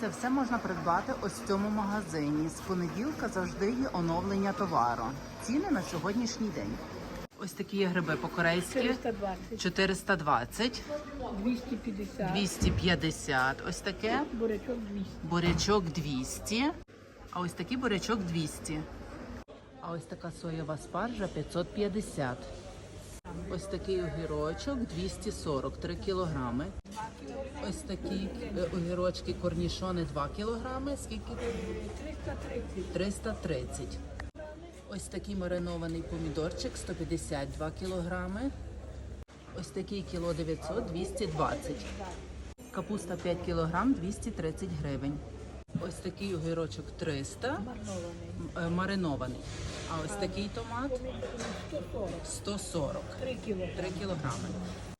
Це все можна придбати ось в цьому магазині. З понеділка завжди є оновлення товару. Ціни на сьогоднішній день. Ось такі є гриби по-корейськи. 420, 420, 250, 250. Ось таке. бурячок 200. Бурячок 200. А ось такий бурячок 200. А ось така соєва спаржа 550. Ось такий огірочок 240, 3 кілограми. Ось такі е, огірочки корнішони 2 кілограми. Скільки? 330, 330. Ось такий маринований помідорчик 152 кілограми. Ось такий кіло 900 220. Капуста 5 кілограм 230 гривень. Ось такий огірочок 300 марнований. м, е, маринований. А ось такий томат 140, 140. 3 кіло. 3 кілограми.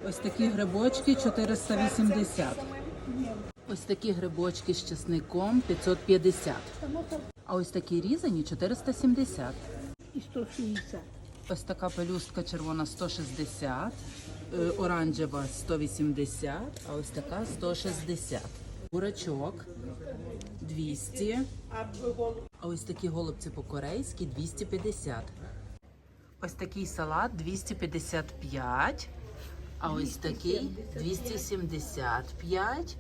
Ось такі грибочки 480. Ось такі грибочки з чесником 550. А ось такі різані 470. І 160. Ось така пелюстка червона 160, е, оранжева 180, а ось така 160. Бурачок 200, а ось такі голубці по-корейськи 250. Ось такий салат 255, а ось такий 275,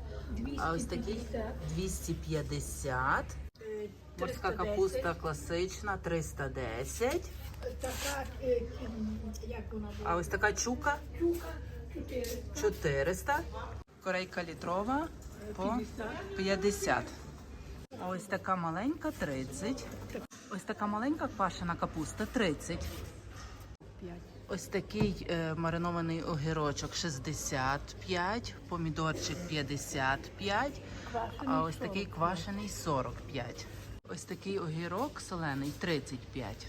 а ось такий 250. Морська капуста класична 310. Така, е, ем, як вона була? А ось така чука Чука 400. 400. Корейка літрова по 50. Ось така маленька 30. Ось така маленька квашена капуста 30. 5. Ось такий е, маринований огірочок 65, помідорчик 55, а ось такий квашений 45. Ось такий огірок солений 35.